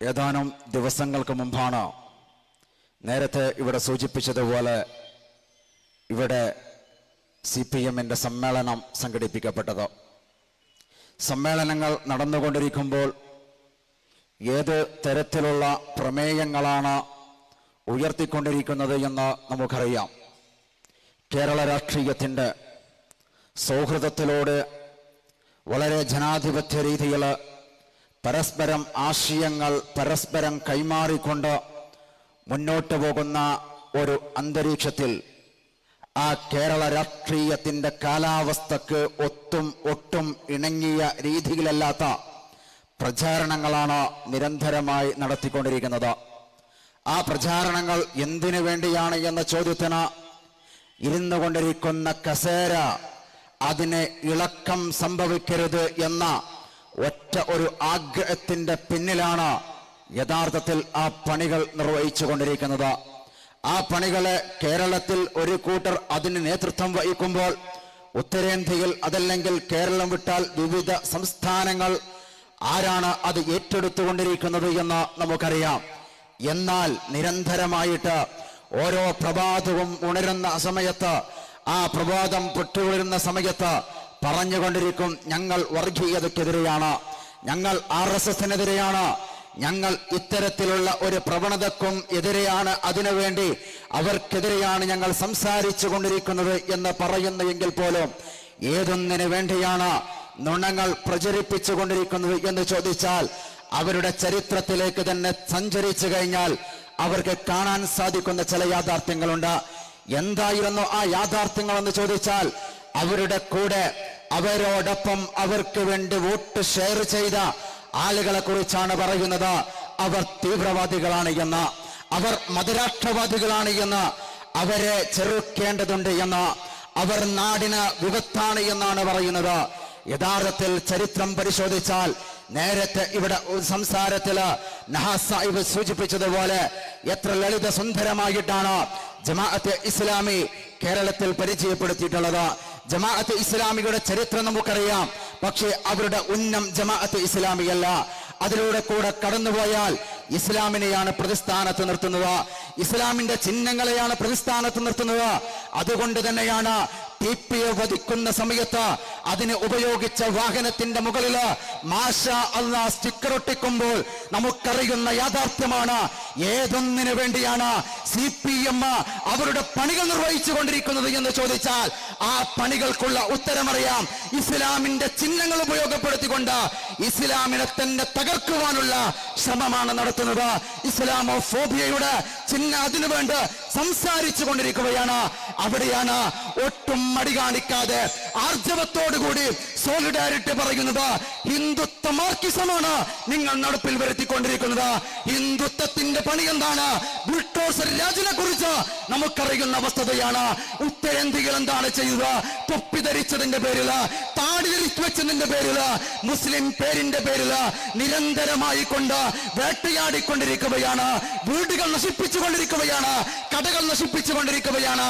ഏതാനും ദിവസങ്ങൾക്ക് മുമ്പാണ് നേരത്തെ ഇവിടെ സൂചിപ്പിച്ചതുപോലെ ഇവിടെ സി പി എമ്മിന്റെ സമ്മേളനം സംഘടിപ്പിക്കപ്പെട്ടത്. സമ്മേളനങ്ങൾ നടന്നുകൊണ്ടിരിക്കുമ്പോൾ ഏത് തരത്തിലുള്ള പ്രമേയങ്ങളാണ് ഉയർത്തിക്കൊണ്ടിരിക്കുന്നത് എന്ന് നമുക്കറിയാം. കേരള രാഷ്ട്രീയത്തിന്റെ സൗഹൃദത്തിലൂടെ വളരെ ജനാധിപത്യ രീതിയിൽ പരസ്പരം ആശയങ്ങൾ പരസ്പരം കൈമാറിക്കൊണ്ട് മുന്നോട്ട് പോകുന്ന ഒരു അന്തരീക്ഷത്തിൽ ആ കേരള രാഷ്ട്രീയത്തിന്റെ കാലാവസ്ഥക്ക് ഒത്തും ഒട്ടും ഇണങ്ങിയ രീതിയിലല്ലാത്ത പ്രചാരണങ്ങളാണ് നിരന്തരമായി നടത്തിക്കൊണ്ടിരിക്കുന്നത്. ആ പ്രചാരണങ്ങൾ എന്തിനു വേണ്ടിയാണ് എന്ന ചോദ്യത്തിന് ഇരുന്നു കൊണ്ടിരിക്കുന്ന കസേര അതിന് ഇളക്കം സംഭവിക്കരുത് എന്ന ഒറ്റ ഒരു ആഗ്രഹത്തിന്റെ പിന്നിലാണ് യഥാർത്ഥത്തിൽ ആ പണികൾ നിർവഹിച്ചു കൊണ്ടിരിക്കുന്നത് ആ പണികളെ കേരളത്തിൽ ഒരു കൂട്ടർ അതിന് നേതൃത്വം വഹിക്കുമ്പോൾ ഉത്തരേന്ത്യയിൽ അതല്ലെങ്കിൽ കേരളം വിട്ടാൽ വിവിധ സംസ്ഥാനങ്ങൾ ആരാണ് അത് ഏറ്റെടുത്തുകൊണ്ടിരിക്കുന്നത് എന്ന് നമുക്കറിയാം. എന്നാൽ നിരന്തരമായിട്ട് ഓരോ പ്രഭാതവും ഉണരുന്ന സമയത്ത് ആ പ്രഭാതം പൊട്ടുവിടുന്ന സമയത്ത് പറഞ്ഞുകൊണ്ടിരിക്കും ഞങ്ങൾ വർഗീയതയ്ക്കെതിരെയാണ് ഞങ്ങൾ ആർ എസ് എസിനെതിരെയാണ് ഞങ്ങൾ ഇത്തരത്തിലുള്ള ഒരു പ്രവണതക്കും എതിരെയാണ് അതിനുവേണ്ടി അവർക്കെതിരെയാണ് ഞങ്ങൾ സംസാരിച്ചു കൊണ്ടിരിക്കുന്നത് എന്ന് പറയുന്നുവെങ്കിൽ പോലും ഏതൊന്നിനു വേണ്ടിയാണ് നുണങ്ങൾ പ്രചരിപ്പിച്ചു കൊണ്ടിരിക്കുന്നത് എന്ന് ചോദിച്ചാൽ അവരുടെ ചരിത്രത്തിലേക്ക് തന്നെ സഞ്ചരിച്ചു കഴിഞ്ഞാൽ അവർക്ക് കാണാൻ സാധിക്കുന്ന ചില യാഥാർത്ഥ്യങ്ങളുണ്ട്. എന്തായിരുന്നു ആ യാഥാർത്ഥ്യങ്ങൾ എന്ന് ചോദിച്ചാൽ അവരുടെ കൂടെ അവരോടൊപ്പം അവർക്ക് വേണ്ടി വോട്ട് ഷെയർ ചെയ്ത ആളുകളെ കുറിച്ചാണ് പറയുന്നത്. അവർ തീവ്രവാദികളാണ് എന്ന്. അവർ മതരാഷ്ട്രവാദികളാണ് എന്ന്. അവരെ ചെറുക്കേണ്ടതുണ്ട് എന്ന്. അവർ നാടിന് വിപത്താണ് എന്നാണ് പറയുന്നത്. യഥാർത്ഥത്തിൽ ചരിത്രം പരിശോധിച്ചാൽ നേരത്തെ ഇവിടെ സംസാരത്തിൽ നഹാസ് സാഹിബ് സൂചിപ്പിച്ചതുപോലെ എത്ര ലളിത സുന്ദരമായിട്ടാണ് ജമാഅത്തെ ഇസ്ലാമി കേരളത്തിൽ പരിചയപ്പെടുത്തിയിട്ടുള്ളത്. ജമാഅത്ത് ഇസ്ലാമികളുടെ ചരിത്രം നമുക്കറിയാം. പക്ഷേ അവരുടെ ഉന്നം ജമാഅത്ത് ഇസ്ലാമിയല്ല. അതിലൂടെ കൂടെ കടന്നുപോയാൽ ഇസ്ലാമിനെയാണ് പ്രതിസ്ഥാനത്ത് നിർത്തുന്നത്. ഇസ്ലാമിന്റെ ചിഹ്നങ്ങളെയാണ് പ്രതിസ്ഥാനത്ത് നിർത്തുന്നത്. അതുകൊണ്ട് തന്നെയാണ് ടി പിയെ വധിക്കുന്ന സമയത്ത് അതിന് ഉപയോഗിച്ച വാഹനത്തിന്റെ മുകളിൽ മാഷ അല്ല സ്റ്റിക്കർ ഒട്ടിക്കുമ്പോൾ നമുക്കറിയുന്ന യാഥാർത്ഥ്യമാണ്. ഏതൊന്നിനു വേണ്ടിയാണ് സി പി എം അവരുടെ പണികൾ നിർവഹിച്ചു കൊണ്ടിരിക്കുന്നത് എന്ന് ചോദിച്ചാൽ ആ പണികൾക്കുള്ള ഉത്തരമറിയാം. ഇസ്ലാമിന്റെ ചിഹ്നങ്ങൾ ഉപയോഗപ്പെടുത്തിക്കൊണ്ട് ഇസ്ലാമിനെ തന്നെ തകർക്കുവാനുള്ള ശ്രമമാണ് നടത്തുന്നത്. ഇസ്ലാമോ ഫോബിയയുടെ ചിഹ്നം അതിനുവേണ്ടി സംസാരിച്ചു കൊണ്ടിരിക്കുകയാണ് അവിടെയാണ് ഒട്ടും മടി കാണിക്കാതെ ആർജവത്തോടുകൂടി സോളിഡാരിറ്റി പറയുന്നത് ഹിന്ദുത്വ മാർക്കിസമാണ് നിങ്ങൾ നടപ്പിൽ വരുത്തിക്കൊണ്ടിരിക്കുന്നത്. ഹിന്ദുത്വത്തിന്റെ പണി എന്താണ്? ബുൾട്ടോസർ രാജിനെ കുറിച്ച് നമുക്കറിയുന്ന അവസ്ഥതയാണ് ഉത്തരേന്ത്യയിൽ എന്താണ് ചെയ്യുക തൊപ്പി ധരിച്ചതിന്റെ പേരിൽ താടി ധരിച്ചു വെച്ചതിന്റെ പേരിൽ മുസ്ലിം പേരിന്റെ പേരിൽ നിരന്തരമായി കൊണ്ട് വേട്ടയാടിക്കൊണ്ടിരിക്കുകയാണ്. വീടുകൾ നശിപ്പിച്ചുകൊണ്ടിരിക്കുകയാണ്. കടകൾ നശിപ്പിച്ചു നശിപ്പിച്ചുകൊണ്ടിരിക്കുകയാണ്.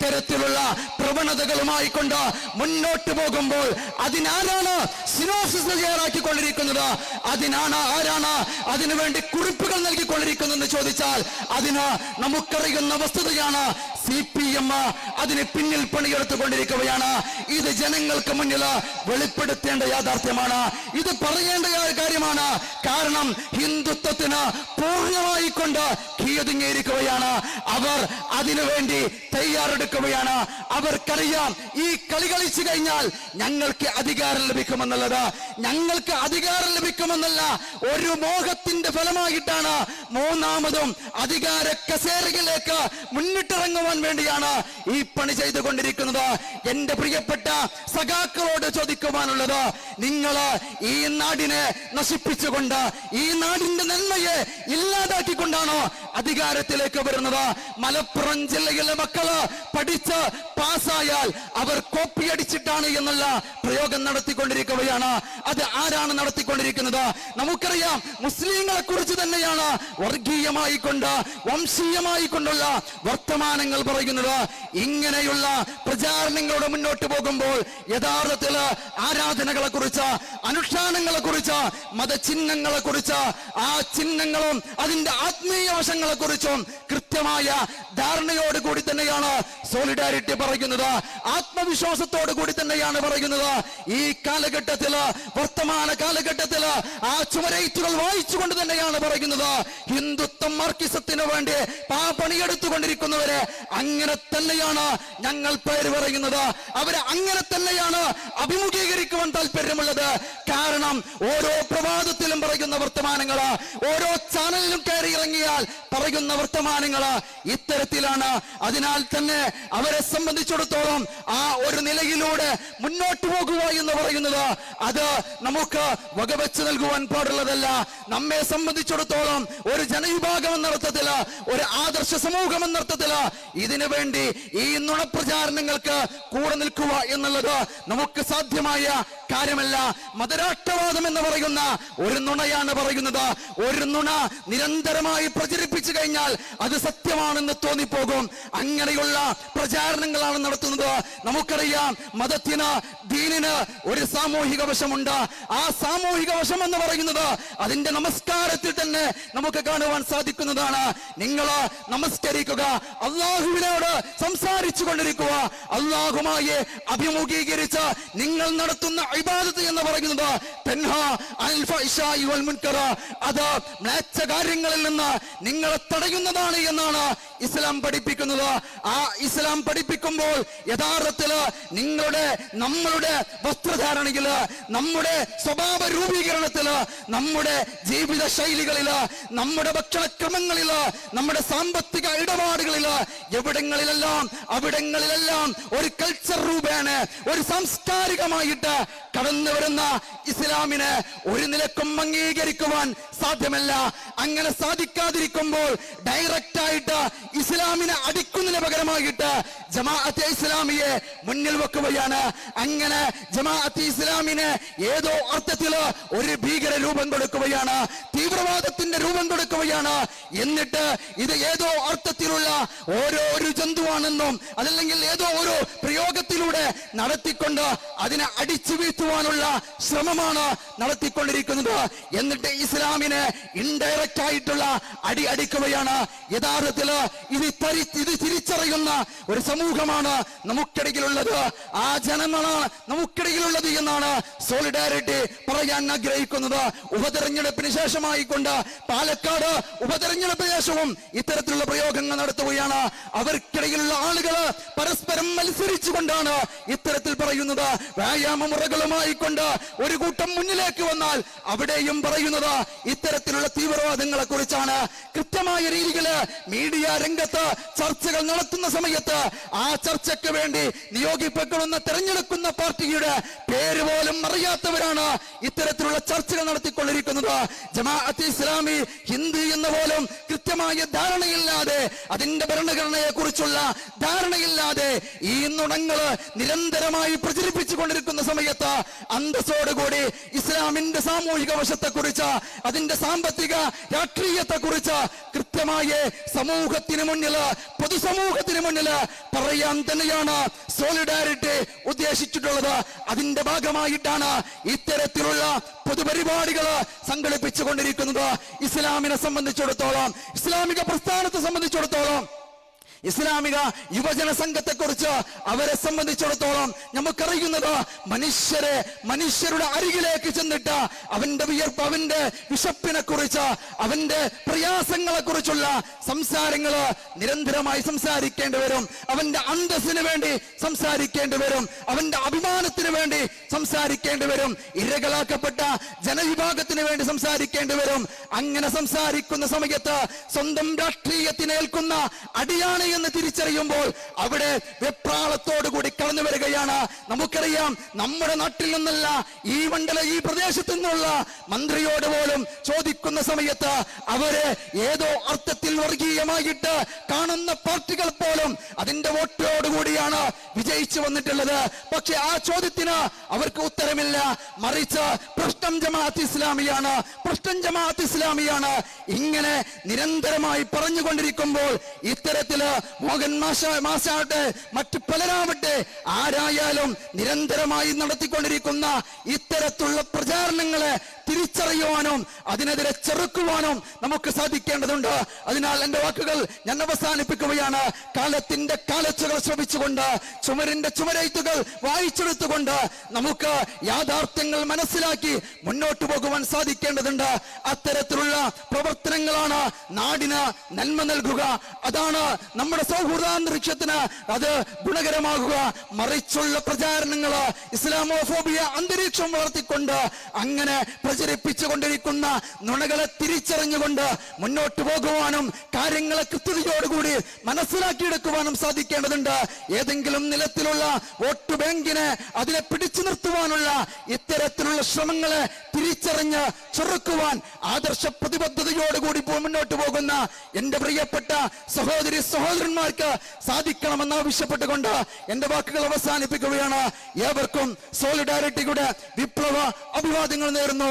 ഇത്തരത്തിലുള്ള പ്രവണതകളുമായി കൊണ്ട് മുന്നോട്ട് പോകുമ്പോൾ അതിനാരാണ് സിനോസിസ് തയ്യാറാക്കിക്കൊണ്ടിരിക്കുന്നത്. അതിനാണ് ആരാണ് അതിനുവേണ്ടി കുറിപ്പുകൾ നൽകിക്കൊണ്ടിരിക്കുന്നതെന്ന് ചോദിച്ചാൽ അതിന് നമുക്കറിയുന്ന വസ്തുതയാണ് സി പി എം അതിന് പിന്നിൽ പണിയെടുത്തുകൊണ്ടിരിക്കുകയാണ്. ഇത് ജനങ്ങൾക്ക് മുന്നിൽ വെളിപ്പെടുത്തേണ്ട യാഥാർത്ഥ്യമാണ്. ഇത് പറയേണ്ട കാര്യമാണ്. കാരണം ഹിന്ദുത്വത്തിന് പൂർണമായി കൊണ്ട് കീയതുങ്ങിയിരിക്കുകയാണ് അവർ അതിനുവേണ്ടി തയ്യാറെടുക്കുകയാണ്. അവർക്കറിയാം ഈ കളി കളിച്ചു കഴിഞ്ഞാൽ ഞങ്ങൾക്ക് അധികാരം ലഭിക്കുമെന്നുള്ളത്. ഞങ്ങൾക്ക് അധികാരം ലഭിക്കുമെന്നല്ല ഒരു മോഹത്തിന്റെ ഫലമായിട്ടാണ് മൂന്നാമതും അധികാര കസേരയിലേക്ക് മുന്നിട്ടിറങ്ങുവാൻ വേണ്ടിയാണ് ഈ പണി ചെയ്തുകൊണ്ടിരിക്കുന്നത്. എന്റെ പ്രിയപ്പെട്ട സഖാക്കളോട് ചോദിക്കുവാനുള്ളത് നിങ്ങൾ ഈ നാടിനെ നശിപ്പിച്ചുകൊണ്ട് ഈ നാടിന്റെ നന്മയെ ഇല്ലാതാക്കിക്കൊണ്ടാണോ അധികാരത്തിലേക്ക് വരുന്നത്. മലപ്പുറം ജില്ലയിലെ മക്കൾ പഠിച്ച് പാസ്സായാൽ അവർ കോപ്പി അടിച്ചിട്ടാണ് എന്നുള്ള പ്രയോഗം നടത്തിക്കൊണ്ടിരിക്കുകയാണ് അത് ആരാണ് നടത്തിക്കൊണ്ടിരിക്കുന്നത്? നമുക്കറിയാം മുസ്ലിങ്ങളെ കുറിച്ച് തന്നെയാണ് വർഗീയമായി കൊണ്ട് വംശീയമായി കൊണ്ടുള്ള വർത്തമാനങ്ങൾ പറയുന്നത്. ഇങ്ങനെയുള്ള പ്രചാരണങ്ങളുടെ മുന്നോട്ട് പോകുമ്പോൾ യഥാർത്ഥത്തിൽ ആരാധനകളെ കുറിച്ച് അനുഷ്ഠാനങ്ങളെ കുറിച്ച് മതചിഹ്നങ്ങളെ കുറിച്ച് ആ ചിഹ്നങ്ങളും അതിന്റെ ആത്മീയ വശങ്ങളെ കുറിച്ചും കൃത്യമായ ധാരണയോട് കൂടി തന്നെയാണ് സോളിഡാരിറ്റി പറയുന്നത്. ആത്മവിശ്വാസത്തോട് കൂടി തന്നെയാണ് പറയുന്നത്. ഈ കാലഘട്ടത്തിൽ വർത്തമാന കാലഘട്ടത്തിൽ ആ ചുമരേറ്റുകൾ വായിച്ചുകൊണ്ട് തന്നെയാണ് പറയുന്നത്. ഹിന്ദുത്വം മാർക്കിസത്തിന് വേണ്ടി പാ പണിയെടുത്തുകൊണ്ടിരിക്കുന്നവരെ അങ്ങനെ തന്നെയാണ് ഞങ്ങൾ പേര് പറയുന്നത്. അവരെ അങ്ങനെ തന്നെയാണ് അഭിമുഖീകരിക്കുവാൻ താല്പര്യമുള്ളത്. കാരണം ഓരോ പ്രഭാതത്തിലും പറയുന്ന വർത്തമാനങ്ങൾ ഓരോ ചാനലിലും കയറി ഇറങ്ങിയാൽ പറയുന്ന വർത്തമാനങ്ങൾ ഇത്തരത്തിലാണ്. അതിനാൽ തന്നെ അവരെ സംബന്ധിച്ചിടത്തോളം ആ ഒരു നിലയിലൂടെ മുന്നോട്ട് പോകുക എന്ന് പറയുന്നത് അത് നമുക്ക് വകവെച്ച് നൽകുവാൻ പാടുള്ളതല്ല. നമ്മെ സംബന്ധിച്ചിടത്തോളം ഒരു ജനവിഭാഗം എന്ന അർത്ഥത്തിൽ ഒരു ആദർശ സമൂഹം എന്ന അർത്ഥത്തിൽ ഇതിനു വേണ്ടി ഈ നുണപ്രചാരണങ്ങൾക്ക് കൂടെ നിൽക്കുക എന്നുള്ളത് നമുക്ക് സാധ്യമായ കാര്യമല്ല. മതരാഷ്ട്രവാദം എന്ന് പറയുന്ന ഒരു നുണയാണ് പറയുന്നത്. ഒരു നുണ നിരന്തരമായി പ്രചരിപ്പിച്ചു കഴിഞ്ഞാൽ അത് സത്യമാണെന്ന് തോന്നിപ്പോകും. അങ്ങനെയുള്ള പ്രചാരണങ്ങളാണ് നടത്തുന്നത്. നമുക്കറിയാം മതത്തിന് ദീനിന് ഒരു സാമൂഹിക വശമുണ്ട്. ആ സാമൂഹിക വശം എന്ന് പറയുന്നത് അതിന്റെ നമസ്കാരത്തിൽ തന്നെ നമുക്ക് കാണുവാൻ സാധിക്കുന്നതാണ്. നിങ്ങൾ നമസ്കരിക്കുക. അള്ളാഹുവിനോട് സംസാരിച്ചു കൊണ്ടിരിക്കുക. അള്ളാഹുമായി അഭിമുഖീകരിച്ച് നിങ്ങൾ നടത്തുന്ന ഇബാദത്ത് എന്ന് പറയുന്നത് അത് മ്ലേച്ഛ കാര്യങ്ങളിൽ നിന്ന് നിങ്ങളെ തടയുന്നതാണ് എന്നാണ് ഇസ്ലാം പഠിപ്പിക്കുന്നത്. ആ ഇസ്ലാം പഠിപ്പിക്കുമ്പോൾ യഥാർത്ഥത്തിൽ നിങ്ങളുടെ നമ്മളുടെ വസ്ത്രധാരണയിൽ നമ്മുടെ സ്വഭാവ രൂപീകരണത്തിൽ നമ്മുടെ ജീവിത ശൈലികളിൽ നമ്മുടെ ഭക്ഷണക്രമങ്ങളിൽ നമ്മുടെ സാമ്പത്തിക ഇടപാടുകളിൽ എവിടങ്ങളിലെല്ലാം അവിടങ്ങളിലെല്ലാം ഒരു കൾച്ചർ രൂപേണ ഒരു സാംസ്കാരികമായിട്ട് കടന്നു വരുന്ന ഇസ്ലാമിനെ ഒരു നിലക്കും അംഗീകരിക്കുവാൻ സാധ്യമല്ല. അങ്ങനെ സാധിക്കാതിരിക്കുമ്പോൾ ഡയറക്റ്റ് ആയിട്ട് ഇസ്ലാമിനെ അടിക്കുന്നതിന് പകരമായിട്ട് ജമാഅത്തെ ഇസ്ലാമിയെ മുന്നിൽ വെക്കുകയാണ്. അങ്ങനെ ജമാഅത്തെ ഇസ്ലാമിനെ ഏതോ അർത്ഥത്തിൽ ഒരു ഭീകര രൂപം കൊടുക്കുകയാണ് തീവ്രവാദത്തിന്റെ രൂപം കൊടുക്കുകയാണ്. എന്നിട്ട് ഇത് ഏതോ അർത്ഥത്തിലുള്ള ഓരോ ഒരു ജന്തുവാണെന്നും അതല്ലെങ്കിൽ ഏതോ ഒരു പ്രയോഗത്തിലൂടെ നടത്തിക്കൊണ്ട് അതിനെ അടിച്ചു വീഴ്ത്തുവാനുള്ള ശ്രമമാണ് നടത്തിക്കൊണ്ടിരിക്കുന്നത്. എന്നിട്ട് ഇസ്ലാമിനെ ഇൻഡയറക്റ്റ് ആയിട്ടുള്ള അടി അടി അടിക്കുകയാണ് യഥാർത്ഥത്തിൽ ഇത് തരി ഇത് തിരിച്ചറിയുന്ന ഒരു സമൂഹമാണ് നമുക്കിടയിലുള്ളത്. ആ ജനങ്ങളാണ് നമുക്കിടയിലുള്ളത് എന്നാണ് സോളിഡാരിറ്റി പറയാൻ ആഗ്രഹിക്കുന്നത്. ഉപതെരഞ്ഞെടുപ്പിന് ശേഷമായിക്കൊണ്ട് പാലക്കാട് ഉപതെരഞ്ഞെടുപ്പിന് ശേഷവും ഇത്തരത്തിലുള്ള പ്രയോഗങ്ങൾ നടത്തുകയാണ്. അവർക്കിടയിലുള്ള ആളുകൾ പരസ്പരം മത്സരിച്ചുകൊണ്ടാണ് ഇത്തരത്തിൽ പറയുന്നത്. വ്യായാമ മുറകളുമായി കൊണ്ട് ഒരു കൂട്ടം മുന്നിലേക്ക് വന്നാൽ അവിടെയും പറയുന്നത് ഇത്തരത്തിലുള്ള തീവ്രവാദങ്ങളെ കുറിച്ചാണ് കൃത്യമായ രീതിയിൽ മീഡിയ രംഗത്ത് ചർച്ചകൾ നടത്തുന്ന സമയത്ത് ആ ചർച്ചയ്ക്ക് വേണ്ടി നിയോഗിപ്പിക്കണമെന്ന് തെരഞ്ഞെടുക്കുന്ന പാർട്ടിയുടെ പേര് പോലും അറിയാത്തവരാണ് ഇത്തരത്തിലുള്ള ചർച്ചകൾ നടത്തിക്കൊണ്ടിരിക്കുന്നത്. ജമാഅത്ത് ഇസ്ലാമി ഹിന്ദു എന്ന പോലും കൃത്യമായ ധാരണയില്ലാതെ അതിന്റെ ഭരണഘടനയെ കുറിച്ചുള്ള ധാരണയില്ലാതെ ഈ നുണങ്ങൾ നിരന്തരമായി പ്രചരിപ്പിച്ചു കൊണ്ടിരിക്കുന്ന സമയത്ത് അന്തസ്സോടുകൂടി ഇസ്ലാമിന്റെ സാമൂഹിക വശത്തെക്കുറിച്ച് അതിന്റെ സാമ്പത്തിക രാഷ്ട്രീയത്തെ കുറിച്ച് കൃത്യമായ സമൂഹത്തിന് മുന്നിൽ പൊതുസമൂഹത്തിന് മുന്നിൽ പറയാൻ തന്നെയാണ് സോളിഡാരിറ്റി ഉദ്ദേശിച്ചിട്ടുള്ളത്. അതിന്റെ ഭാഗമായിട്ടാണ് ഇത്തരത്തിലുള്ള പൊതുപരിപാടികൾ സംഘടിപ്പിച്ചുകൊണ്ടിരിക്കുന്നത്. ഇസ്ലാമിനെ സംബന്ധിച്ചിടത്തോളം ഇസ്ലാമിക പ്രസ്ഥാനത്തെ സംബന്ധിച്ചിടത്തോളം ഇസ്ലാമിക യുവജന സംഘത്തെ കുറിച്ച് അവരെ സംബന്ധിച്ചിടത്തോളം നമുക്കറിയുന്നത് മനുഷ്യരെ മനുഷ്യരുടെ അരികിലേക്ക് ചെന്നിട്ട് അവന്റെ വിയർപ്പ് അവന്റെ വിശപ്പിനെ കുറിച്ച് അവന്റെ പ്രയാസങ്ങളെ കുറിച്ചുള്ള സംസാരങ്ങൾ നിരന്തരമായി സംസാരിക്കേണ്ടി വരും. അവന്റെ അന്തസ്സിന് വേണ്ടി സംസാരിക്കേണ്ടി വരും. അവന്റെ അഭിമാനത്തിന് വേണ്ടി സംസാരിക്കേണ്ടി വരും. ഇരകളാക്കപ്പെട്ട ജനവിഭാഗത്തിന് വേണ്ടി സംസാരിക്കേണ്ടി വരും. അങ്ങനെ സംസാരിക്കുന്ന സമയത്ത് സ്വന്തം രാഷ്ട്രീയത്തിനേൽക്കുന്ന അടിയാണ് എന്ന് തിരിച്ചറിയുമ്പോൾ അവിടെ വെപ്രാളത്തോടു കൂടി കടന്നു വരികയാണ്. നമുക്കറിയാം നമ്മുടെ നാട്ടിൽ നിന്നല്ല ഈ മണ്ഡല ഈ പ്രദേശത്തു നിന്നുള്ള മന്ത്രിയോട് പോലും ചോദിക്കുന്ന സമയത്ത് അവരെ ഏതോ അർത്ഥത്തിൽ വർഗീയമായിട്ട് കാണുന്ന പാർട്ടികൾ പോലും അതിന്റെ വോട്ടോടുകൂടിയാണ് വിജയിച്ചു വന്നിട്ടുള്ളത്. പക്ഷെ ആ ചോദ്യത്തിന് അവർക്ക് ഉത്തരമില്ല. മറിച്ച് പ്രശ്നം ജമാഅത്ത് ഇസ്ലാമിയാണ്. പ്രശ്നം ജമാഅത്ത് ഇസ്ലാമിയാണ്. ഇങ്ങനെ നിരന്തരമായി പറഞ്ഞുകൊണ്ടിരിക്കുമ്പോൾ ഇത്തരത്തിൽ മോഹൻ മാഷ മാഷാവട്ടെ മറ്റു പലരാവട്ടെ ആരായാലും നിരന്തരമായി നടത്തിക്കൊണ്ടിരിക്കുന്ന ഇത്തരത്തിലുള്ള പ്രചാരണങ്ങളെ തിരിച്ചറിയുവാനും അതിനെതിരെ ചെറുക്കുവാനും നമുക്ക് സാധിക്കേണ്ടതുണ്ട്. അതിനാൽ എന്റെ വാക്കുകൾ ഞാൻ അവസാനിപ്പിക്കുകയാണ്. കാലത്തിന്റെ കാലച്ചുകൾ ശ്രമിച്ചുകൊണ്ട് ചുമരിന്റെ ചുമരെഴുത്തുകൾ വായിച്ചെടുത്തുകൊണ്ട് നമുക്ക് യാഥാർത്ഥ്യങ്ങൾ മനസ്സിലാക്കി മുന്നോട്ട് പോകുവാൻ സാധിക്കേണ്ടതുണ്ട്. അത്തരത്തിലുള്ള പ്രവർത്തനങ്ങളാണ് നാടിന് നന്മ നൽകുക. അതാണ് നമ്മുടെ സൗഹൃദാന്തരീക്ഷത്തിന് അത് ഗുണകരമാകുക. മറിച്ചുള്ള പ്രചാരണങ്ങൾ ഇസ്ലാമോഫോബിയ അന്തരീക്ഷം വളർത്തിക്കൊണ്ട് അങ്ങനെ പ്രചരിപ്പിച്ചുകൊണ്ടിരിക്കുന്ന നുണകളെ തിരിച്ചറിഞ്ഞുകൊണ്ട് മുന്നോട്ട് പോകുവാനും കാര്യങ്ങളെ കൃത്യതയോടുകൂടി മനസ്സിലാക്കിയെടുക്കുവാനും സാധിക്കേണ്ടതുണ്ട്. ഏതെങ്കിലും നിലത്തിലുള്ള വോട്ട് ബാങ്കിനെ അതിനെ പിടിച്ചു നിർത്തുവാനുള്ള ഇത്തരത്തിലുള്ള ശ്രമങ്ങളെ തിരിച്ചറിഞ്ഞ് ചെറുക്കുവാൻ ആദർശ പ്രതിബദ്ധതയോടുകൂടി മുന്നോട്ട് പോകുന്ന എന്റെ പ്രിയപ്പെട്ട സഹോദരി സഹോദരന്മാർക്ക് സാധിക്കണമെന്ന് ആവശ്യപ്പെട്ടുകൊണ്ട് എന്റെ വാക്കുകൾ അവസാനിപ്പിക്കുകയാണ്. ഏവർക്കും സോളിഡാരിറ്റിയുടെ വിപ്ലവ അഭിവാദ്യങ്ങൾ നേരുന്നു.